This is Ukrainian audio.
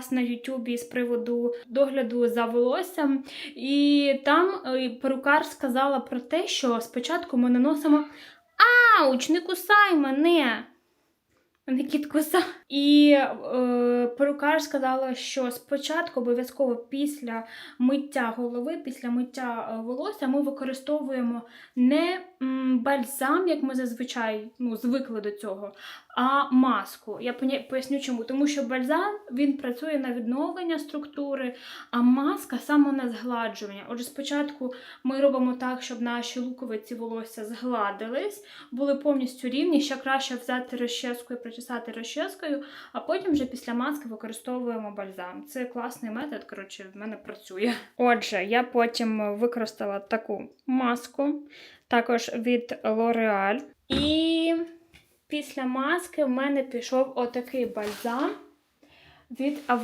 майстер-клас на Ютубі з приводу догляду за волоссям. І там е, перукар сказала про те, що спочатку ми наносимо Ауч, не кусай мене! Мене кіт куса. І е, перукар сказала, що спочатку обов'язково після миття голови, після миття е, волосся ми використовуємо не бальзам, як ми зазвичай ну, звикли до цього, а маску. Я поясню чому. Тому що бальзам він працює на відновлення структури, а маска саме на згладжування. Отже, спочатку ми робимо так, щоб наші луковиці волосся згладились, були повністю рівні. Ще краще взяти розческу і причесати розческою, а потім вже після маски використовуємо бальзам. Це класний метод, коротше, в мене працює. Отже, я потім використала таку маску, також від L'Oreal. І після маски в мене пішов отакий бальзам від Aveda.